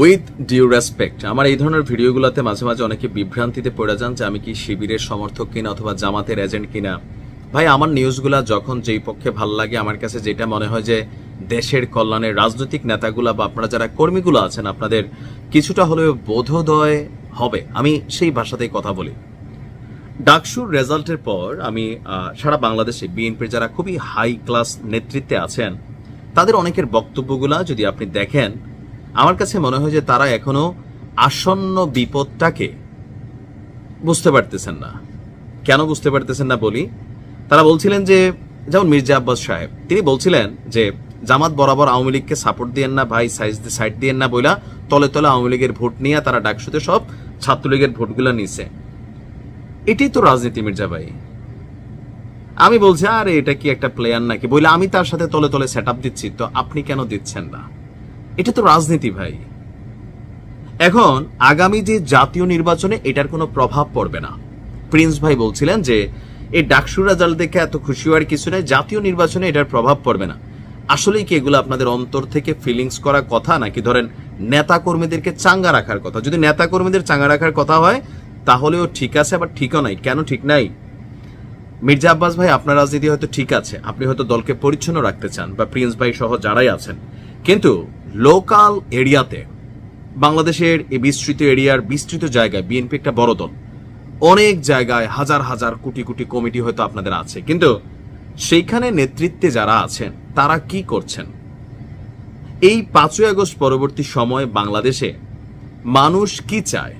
With due respect আমার এই ধরনের ভিডিওগুলোতে মাঝে মাঝে অনেকে বিভ্রান্তিতে পড়ে যান যে আমি কি শিবিরের সমর্থক কিনা অথবা জামাতের এজেন্ট কিনা। ভাই, আমার নিউজগুলা যখন যেই পক্ষে ভালো লাগে, আমার কাছে যেটা মনে হয় যে দেশের কল্যাণে রাজনৈতিক নেতাগুলা বা আপনারা যারা কর্মীগুলো আছেন, আপনাদের কিছুটা হলেও বোধোদয় হবে। আমি সেই ভাষাতেই কথা বলি। ডাকসুর রেজাল্টের পর আমি সারা বাংলাদেশে বিএনপির যারা খুবই হাই ক্লাস নেতৃত্বে আছেন, তাদের অনেকের বক্তব্যগুলা যদি আপনি দেখেন আমার কাছে মনে হয় যে তারা এখনও আসন্ন বিপদটাকে বুঝতে পারতেছেন না। কেন বুঝতে পারতেছেন না বলি? তারা বলছিলেন যে, যেমন মির্জা আব্বাস সাহেব, তিনি বলছিলেন যে, জামাত বরাবর আওয়ামী লীগকে সাপোর্ট দিয়েন না ভাই সাইজ সাইড দিয়েন না বইলা তলে তলে আওয়ামী লীগের ভোট নিয়ে তারা ডাকসুতে সব ছাত্রলীগের ভোটগুলো নিছে। এটাই তো রাজনীতি মির্জা ভাই। আমি বলছি, আরে, এটা কি একটা প্লেয়ার নাকি? বলে আমি তার সাথে তলে তলে সেট দিচ্ছি, তো আপনি কেন দিচ্ছেন না? এটা তো রাজনীতি ভাই। এখন আগামী যে জাতীয় নির্বাচনে এটার কোনো প্রভাব পড়বে না। প্রিন্স ভাই বলছিলেন যে এই ডাকসুর রেজাল্ট দেখে এত খুশি হওয়ার কিছু নেই, জাতীয় নির্বাচনে এটার প্রভাব পড়বে না। আসলেই কি এগুলো আপনাদের অন্তর থেকে ফিলিংস করা কথা, নাকি ধরেন নেতা কর্মীদেরকে চাঙ্গা রাখার কথা? যদি নেতা কর্মীদের চাঙ্গা রাখার কথা হয়, তাহলেও ঠিক আছে, আবার ঠিকও নাই। কেন ঠিক নাই? মির্জা আব্বাস ভাই, আপনার রাজনীতি হয়তো ঠিক আছে। আপনি হয়তো দলকে পরিচ্ছন্ন রাখতে চান, বা প্রিন্স ভাই সহ যারাই আছেন। কিন্তু লোকাল এরিয়াতে, বাংলাদেশের এই বিস্তৃত এরিয়ার বিস্তৃত জায়গায় বিএনপি একটা বড় দল। অনেক জায়গায় হাজার হাজার কোটি কোটি কমিটি হয়তো আপনাদের আছে, কিন্তু সেইখানে নেতৃত্বে যারা আছেন, তারা কি করছেন? এই পাঁচই আগস্ট পরবর্তী সময় বাংলাদেশে মানুষ কি চায়?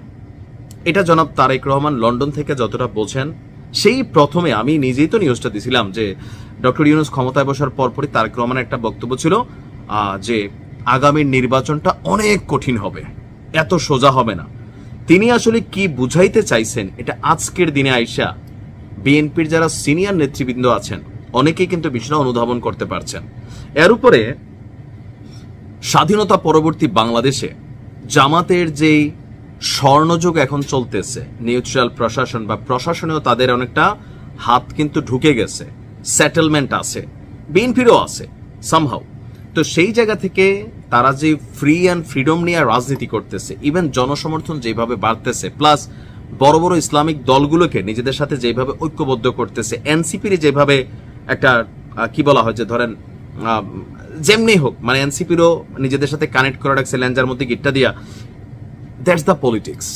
এটা জনাব তারেক রহমান লন্ডন থেকে যতটা বোঝেন, সেই প্রথমে আমি নিজেই তো নিউজটা দিছিলাম যে ডক্টর ইউনুস ক্ষমতায় বসার পরপরই তারেক রহমানের একটা বক্তব্য ছিল যে আগামীর নির্বাচনটা অনেক কঠিন হবে। এত সোজা হবে না। তিনি আসলে কি বুঝাইতে চাইছেন, এটা আজকের দিনে আইসা বিএনপির যারা সিনিয়র নেতৃবৃন্দ আছেন, অনেকেই কিন্তু বিষয়টা অনুধাবন করতে পারছেন। এর উপরে স্বাধীনতা পরবর্তী বাংলাদেশে জামাতের যেই স্বর্ণযুগ এখন চলতেছে নিউট্রাল প্রশাসন বা প্রশাসনেও তাদের অনেকটা হাত কিন্তু ঢুকে গেছে সেটেলমেন্ট আছে, বিএনপিরও আছে সামহাউ তো সেই জায়গা থেকে তারা যে ফ্রি অ্যান্ড ফ্রিডম নিয়ে রাজনীতি করতেছে ইভেন জনসমর্থন যেভাবে বাড়তেছে প্লাস বড় বড় ইসলামিক দলগুলোকে নিজেদের সাথে যেভাবে ঐক্যবদ্ধ করতেছে এনসিপির যেভাবে একটা কি বলা হয় যে ধরেন যেমনি হোক মানে এনসিপিরও নিজেদের সাথে কানেক্ট করে রাখছে, ল্যাঞ্জার মধ্যে গিটটা দিয়া দ্যাটস দ্য পলিটিক্স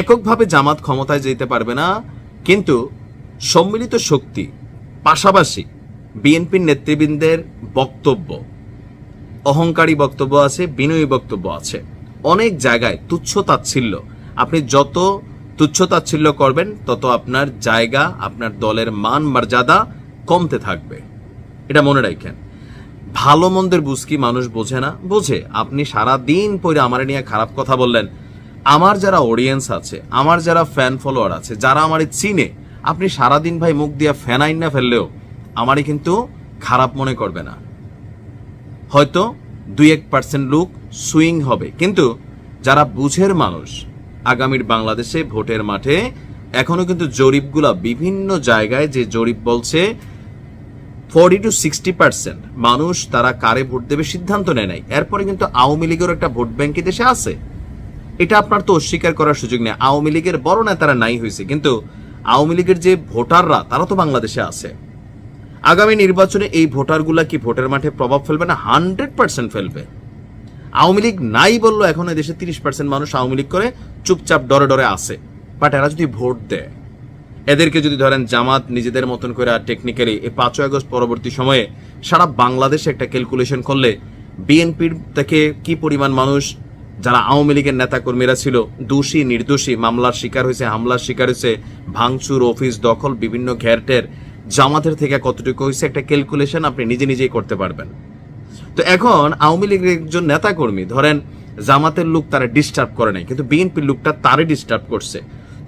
এককভাবে জামাত ক্ষমতায় যেতে পারবে না, কিন্তু সম্মিলিত শক্তি পাশাপাশি বিএনপির নেতৃবৃন্দের বক্তব্য। অহংকারী বক্তব্য আছে, বিনয়ী বক্তব্য আছে। অনেক জায়গায় তুচ্ছ তাচ্ছিল্য। আপনি যত তুচ্ছ তাচ্ছিল্য করবেন, তত আপনার জায়গা, আপনার দলের মান, মর্যাদা কমতে থাকবে। এটা মনে রাখেন। ভালো মন্দের বুঝকি মানুষ বোঝে না। বোঝে, আপনি সারা দিন পরে আমার নিয়ে খারাপ কথা বললেন। আমার যারা অডিয়েন্স আছে, আমার যারা ফ্যান ফলোয়ার আছে, যারা আমার চিনে, আপনি সারাদিন ভাই মুখ দিয়া ফ্যান আইন না ফেললেও আমারই কিন্তু খারাপ মনে করবে না। হয়তো দুই এক পার্সেন্ট লোক সুইং হবে। কিন্তু যারা বুঝের মানুষ, আগামীর বাংলাদেশে ভোটের মাঠে, এখনও কিন্তু জরিপগুলা বিভিন্ন জায়গায় যে জরিপ বলছে ফর্টি টু সিক্সটি পার্সেন্ট মানুষ তারা কারে ভোট দেবে সিদ্ধান্ত নেয় নাই। এরপরে কিন্তু আওয়ামী লীগের একটা ভোট ব্যাংক দেশে আছে। এটা আপনার তো অস্বীকার করার সুযোগ নেই। আওয়ামী লীগের বড় নেতারা নাই হয়েছে। কিন্তু আওয়ামী লীগের যে ভোটাররা, তারা তো বাংলাদেশে আছে। আগামী নির্বাচনে এই ভোটারগুলা কি ভোটের মাঠে প্রভাব ফেলবে না? হান্ড্রেড পার্সেন্ট ফেলবে। আওয়ামী লীগ নাই বলল এখন দেশে তিরিশ পার্সেন্ট মানুষ আওয়ামী লীগ করে চুপচাপ ডরে ডরে আসে বাট এরা যদি ভোট দেয়, এদেরকে যদি ধরেন জামাত নিজেদের মতন করে টেকনিক্যালি এই পাঁচই আগস্ট পরবর্তী সময়ে সারা বাংলাদেশে একটা ক্যালকুলেশন করলে বিএনপির থেকে কি পরিমাণ মানুষ, যারা আওয়ামী লীগের নেতাকর্মীরা ছিল, দোষী, নির্দোষী, মামলার শিকার হয়েছে, হামলার শিকার হয়েছে, ভাঙচুর, অফিস দখল, বিভিন্ন ঘেরটের জামাতের থেকে কতটুকু হয়েছে একটা ক্যালকুলেশন আপনি নিজে নিজেই করতে পারবেন। তো এখন আওয়ামী লীগের একজন নেতাকর্মী, ধরেন জামাতের লোক তারা ডিস্টার্ব করে নাই, কিন্তু বিএনপির লোকটা তারে ডিস্টার্ব করছে।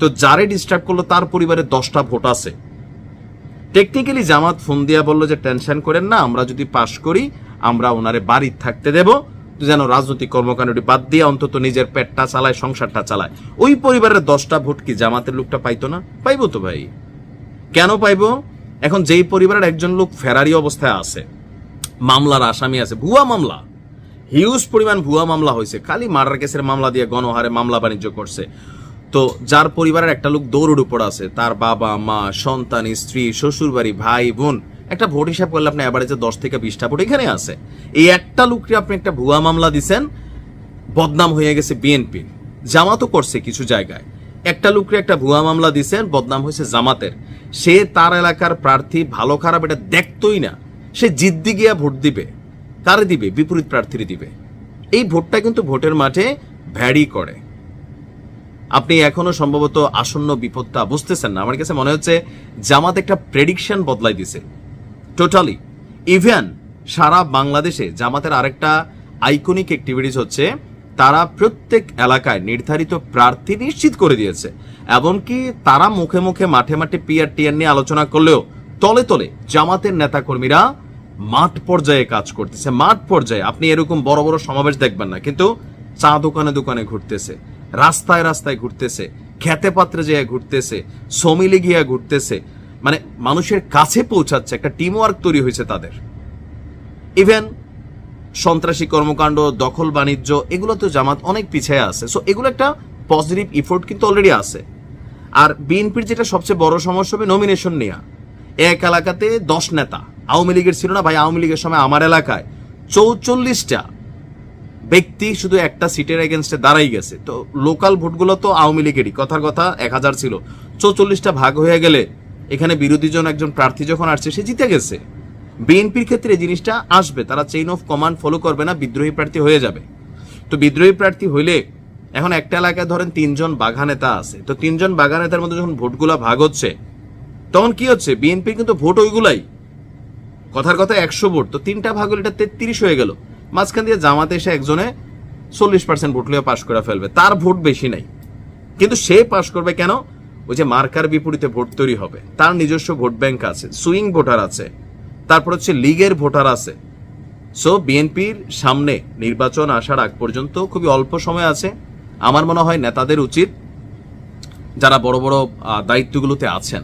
তো যারে ডিস্টার্ব করল তার পরিবারে দশটা ভোট আছে। টেকনিক্যালি জামাত ফোন দিয়া বলল যে টেনশন করেন না, আমরা যদি পাশ করি, আমরা ওনারে বাড়ি থাকতে দেব। যেন রাজনৈতিক কর্মকাণ্ডটি বাদ দিয়ে অন্তত নিজের পেটটা চালায়, সংসারটা চালায়। ওই পরিবারের দশটা ভোট কি জামাতের লোকটা পাইতো না? পাইবো তো ভাই। কেন পাইবো? এখন যেই পরিবারের একজন লোক ফেরারি অবস্থায় আছে, মামলার আসামি আছে, ভুয়া মামলা, হিউজ পরিমাণ ভুয়া মামলা হয়েছে, খালি মার্ডার কেসের মামলা দিয়ে গণহারে মামলা বাণিজ্য করছে। তো যার পরিবারের একটা লোক দৌড়ের উপর আছে, তার বাবা, মা, সন্তান, স্ত্রী শ্বশুর বাড়ি ভাই, বোন, একটা ভোট হিসাব করলে আপনি অ্যাভারেজে দশ থেকে বিশটা ভোট এখানে আছে। এই একটা লোককে আপনি একটা ভুয়া মামলা দিছেন, বদনাম হয়ে গেছে বিএনপি। জামাতও করছে কিছু জায়গায়। একটা লোককে একটা ভুয়া মামলা দিছেন বদনাম হয়েছে জামাতের। সে তার এলাকার প্রার্থী ভালো খারাপ এটা দেখতই না। সে জিদ্দি গিয়া ভোট দিবে। কারে দিবে? বিপরীত প্রার্থীর দিবে। এই ভোটটা কিন্তু ভোটের মাঠে ভ্যারি করে। আপনি এখনও সম্ভবত আসন্ন বিপদটা বুঝতেছেন না। আমার কাছে মনে হচ্ছে জামাত একটা প্রেডিকশন বদলাই দিছে। টোটালি ইভেন সারা বাংলাদেশে জামাতের আরেকটা আইকনিক অ্যাক্টিভিটিস হচ্ছে তারা প্রত্যেক এলাকায় নির্ধারিত প্রার্থী নিশ্চিত করে দিয়েছে। এমনকি তারা মুখে মুখে মাঠে মাঠে পিআর টিআর নিয়ে আলোচনা করলেও তলে তলে জামাতের নেতাকর্মীরা মাঠ পর্যায়ে কাজ করতেছে। মাঠ পর্যায়ে। আপনি এরকম বড় বড় সমাবেশ দেখবেন না, কিন্তু চা দোকানে দোকানে ঘুরতেছে, রাস্তায় রাস্তায় ঘুরতেছে, খেতে পাত্রে যেয়ে ঘুরতেছে সমিলে গিয়া ঘুরতেছে। মানে মানুষের কাছে পৌঁছাচ্ছে, একটা টিম ওয়ার্ক তৈরি হয়েছে তাদের। ইভেন সন্ত্রাসী কর্মকাণ্ড, দখল, বাণিজ্য, এগুলো তো জামাত অনেক পিছিয়ে আছে। সো এগুলো একটা পজিটিভ ইফোর্ট কিন্তু অলরেডি আছে। আর বিএনপির যেটা সবচেয়ে বড় সমস্যা হবে নমিনেশন নেওয়া এক এলাকাতে দশ নেতা। আওয়ামী লীগের ছিল না ভাই, আওয়ামী লীগের সময় আমার এলাকায় চৌচল্লিশটা ব্যক্তি শুধু একটা সিটের এগেনস্টে দাঁড়াই গেছে। তো লোকাল ভোটগুলো তো আওয়ামী লীগেরই, কথার কথা এক হাজার ছিল। চৌচল্লিশটা ভাগ হয়ে গেলে এখানে বিরোধী জন একজন প্রার্থী যখন আসছে, সে জিতে গেছে। বিএনপির ক্ষেত্রে এই জিনিসটা আসবে, তারা চেইন অফ কমান্ড ফলো করবে না, বিদ্রোহী প্রার্থী হয়ে যাবে। তো বিদ্রোহী প্রার্থী হইলে এখন একটা এলাকায় ধরেন তিনজন বাঘা নেতা আছে, তো তিনজন বাঘা নেতার মধ্যে যখন ভোটগুলা ভাগ হচ্ছে, তখন কি হচ্ছে? বিএনপির কিন্তু ভোট ওইগুলাই। কথার কথা একশো ভোট, তো তিনটা ভাগ হলে এটা তেত্রিশ হয়ে গেল। মাঝখান দিয়ে জামাতে এসে একজনে চল্লিশ পার্সেন্ট ভোট লিয়ে পাশ করে ফেলবে, তার ভোট বেশি নাই। কিন্তু সে পাশ করবে কেন? ওই যে মার্কার বিপরীতে ভোট তৈরি হবে, তার নিজস্ব ভোট ব্যাংক আছে, সুইং ভোটার আছে। তারপর হচ্ছে লীগের ভোটার আছে। সো বিএনপির সামনে নির্বাচন আসার আগ পর্যন্ত খুবই অল্প সময় আছে। আমার মনে হয় নেতাদের উচিত যারা বড় বড় দায়িত্বগুলোতে আছেন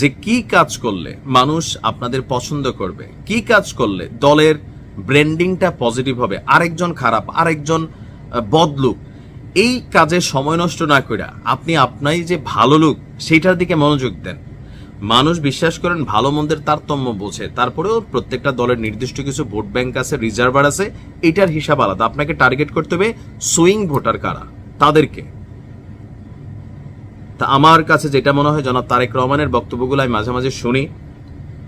যে কি কাজ করলে মানুষ আপনাদের পছন্দ করবে, কি কাজ করলে দলের ব্র্যান্ডিংটা পজিটিভ হবে, আরেকজন খারাপ, আরেকজন বদলুক এই কাজে সময় নষ্ট না করে আপনি আপনাই যে ভালো লোক, সেইটার দিকে মনোযোগ দেন। মানুষ বিশ্বাস করেন ভালো মন্দের তারতম্য বোঝে। তারপরেও প্রত্যেকটা দলের নির্দিষ্ট কিছু ভোট ব্যাংক আছে, রিজার্ভার আছে, এটার হিসাব আলাদা। আপনাকে টার্গেট করতে হবে সুইং ভোটার কারা, তাদেরকে। তা আমার কাছে যেটা মনে হয়, জনাব তারেক রহমানের বক্তব্যগুলো আমি মাঝে মাঝে শুনি।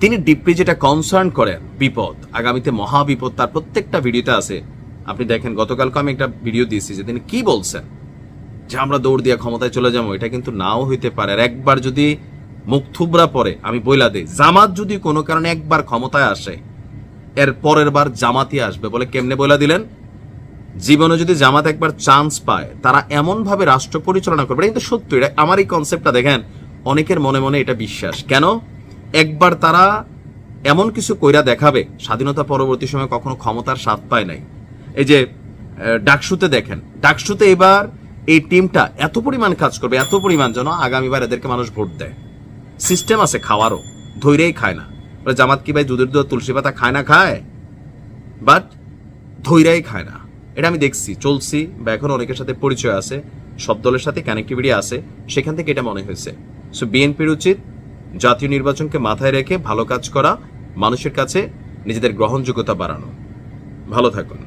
তিনি ডিপলি যেটা কনসার্ন করেন, বিপদ, আগামীতে মহা বিপদ, তার প্রত্যেকটা ভিডিওতে আছে। আপনি দেখেন, গতকালকে আমি একটা ভিডিও দিয়েছি যে তিনি কি বলছেন? যে আমরা দৌড় দিয়ে ক্ষমতায় চলে যাব, এটা কিন্তু নাও হইতে পারে। আর একবার যদি মুখ থুবরা পরে আমি বইলা দেই, জামাত যদি কোনো কারণে একবার ক্ষমতায় আসে, এর পরের বার জামাতই আসবে বলে কেমনে বইলা দিলেন? জীবনে যদি জামাত একবার চান্স পায়, তারা এমন ভাবে রাষ্ট্র পরিচালনা করবে কিন্তু সত্য, এটা আমার এই কনসেপ্টটা দেখেন, অনেকের মনে মনে এটা বিশ্বাস। কেন? একবার তারা এমন কিছু কইরা দেখাবে, স্বাধীনতা পরবর্তী সময় কখনো ক্ষমতার স্বাদ পায় নাই। এই যে ডাকসুতে দেখেন, ডাকসুতে এবার এই টিমটা এত পরিমাণ কাজ করবে, এত পরিমাণ যেন আগামীবার এদেরকে মানুষ ভোট দেয়। সিস্টেম আছে খাওয়ারও ধৈরেই খায় না। জামাত কি ভাই দুধের দুধ তুলসী পাতা খায় না খায়? বাট ধৈরাই খায় না। এটা আমি দেখছি, চলছি বা এখন অনেকের সাথে পরিচয় আছে, সব দলের সাথে কানেক্টিভিটি আছে, সেখান থেকে এটা মনে হয়েছে। সো বিএনপির উচিত জাতীয় নির্বাচনকে মাথায় রেখে ভালো কাজ করা, মানুষের কাছে নিজেদের গ্রহণযোগ্যতা বাড়ানো। ভালো থাকুন।